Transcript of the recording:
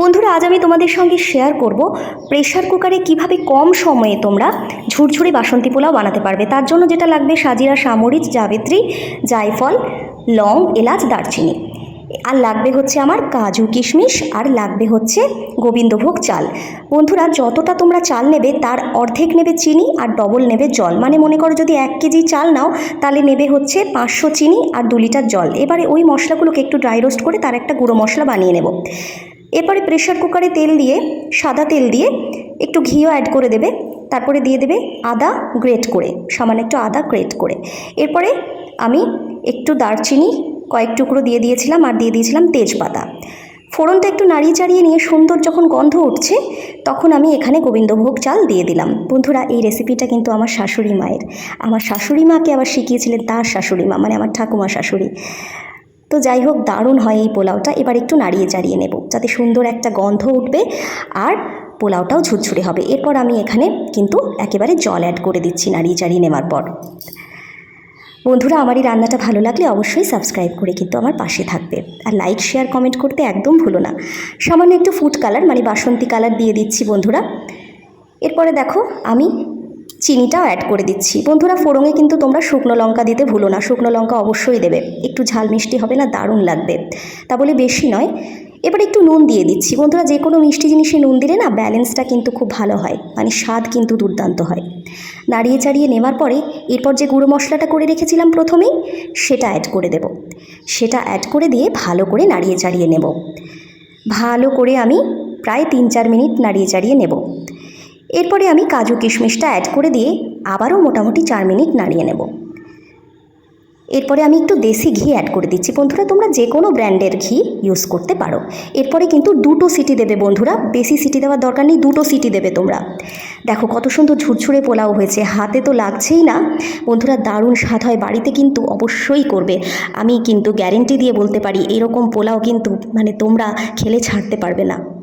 বন্ধুরা, আজ আমি তোমাদের সঙ্গে শেয়ার করব প্রেশার কুকারে কীভাবে কম সময়ে তোমরা ঝুরঝুরে বাসন্তী পোলাও বানাতে পারবে। তার জন্য যেটা লাগবে, সাজিরা সামরিচ জাবেত্রী জায়ফল, লং, এলাচ, দারচিনি। আর লাগবে হচ্ছে আমার কাজু কিশমিশ, আর লাগবে হচ্ছে গোবিন্দভোগ চাল। বন্ধুরা, যতটা তোমরা চাল নেবে, তার অর্ধেক নেবে চিনি আর ডবল নেবে জল। মানে মনে করো যদি এক কেজি চাল নাও, তাহলে নেবে হচ্ছে পাঁচশো চিনি আর দু লিটার জল। এবারে ওই মশলাগুলোকে একটু ড্রাই রোস্ট করে তার একটা গুঁড়ো মশলা বানিয়ে নেব। এরপরে প্রেশার কুকারে তেল দিয়ে, সাদা তেল দিয়ে একটু ঘিও অ্যাড করে দেবে। তারপরে দিয়ে দেবে আদা গ্রেট করে, সামান্য একটু আদা গ্রেট করে। এরপরে আমি একটু দারচিনি কয়েক টুকরো দিয়ে দিয়েছিলাম আর দিয়ে দিয়েছিলাম তেজপাতা। ফোড়নটা একটু নাড়িয়ে চাড়িয়ে নিয়ে সুন্দর যখন গন্ধ উঠছে, তখন আমি এখানে গোবিন্দভোগ চাল দিয়ে দিলাম। বন্ধুরা, এই রেসিপিটা কিন্তু আমার শাশুড়ি মায়ের। আমার শাশুড়ি মাকে আবার শিখিয়েছিলেন তার শাশুড়ি মা মানে আমার ঠাকুমা শাশুড়ি। তো যাই হোক, দারুণ হয় এই পোলাওটা। এবার একটু নাড়িয়ে চাড়িয়ে নেব, যাতে সুন্দর একটা গন্ধ উঠবে আর পোলাওটাও ঝুরঝুরে হবে। এরপর আমি এখানে কিন্তু একেবারে জল অ্যাড করে দিচ্ছি নাড়িয়ে চাড়িয়ে নেওয়ার পর। বন্ধুরা, আমার এই রান্নাটা ভালো লাগলে অবশ্যই সাবস্ক্রাইব করে কিন্তু আমার পাশে থাকবে। আর লাইক শেয়ার কমেন্ট করতে একদম ভুলো না। সামান্য একটু ফুড কালার মানে বাসন্তী কালার দিয়ে দিচ্ছি বন্ধুরা। এরপরে দেখো, আমি চিনিটাও অ্যাড করে দিচ্ছি। বন্ধুরা ফোড়ঙে কিন্তু তোমরা শুকনো লঙ্কা দিতে ভুলো না। শুকনো লঙ্কা অবশ্যই দেবে। একটু ঝাল মিষ্টি হবে না, দারুণ লাগবে। তা বলে বেশি নয়। এবার একটু নুন দিয়ে দিচ্ছি। বন্ধুরা, যে কোনো মিষ্টি জিনিসে নুন দিলে না ব্যালেন্সটা কিন্তু খুব ভালো হয়। মানে স্বাদ কিন্তু দুর্দান্ত হয়। নাড়িয়ে চাড়িয়ে নেওয়ার পরে, এরপর যে গুঁড়ো মশলাটা করে রেখেছিলাম প্রথমেই, সেটা অ্যাড করে দেব। সেটা অ্যাড করে দিয়ে ভালো করে নাড়িয়ে চাড়িয়ে নেব। ভালো করে আমি প্রায় তিন চার মিনিট নাড়িয়ে চাড়িয়ে নেব। এরপরে আমি কাজু কিশমিশটা অ্যাড করে দিয়ে আবারও মোটামুটি চার মিনিট নাড়িয়ে নেব। এরপরে আমি একটু দেশি ঘি অ্যাড করে দিচ্ছি। বন্ধুরা, তোমরা যে কোনো ব্র্যান্ডের ঘি ইউজ করতে পারো। এরপরে কিন্তু দুটো সিটি দেবে বন্ধুরা। বেশি সিটি দেওয়ার দরকার নেই, দুটো সিটি দেবে তোমরা। দেখো, কত সুন্দর ঝুরঝুরে পোলাও হয়েছে। হাতে তো লাগছেই না। বন্ধুরা, দারুণ স্বাদ হয়। বাড়িতে কিন্তু অবশ্যই করবে। আমি কিন্তু গ্যারেন্টি দিয়ে বলতে পারি, এরকম পোলাও কিন্তু মানে তোমরা খেলে ছাড়তে পারবে না।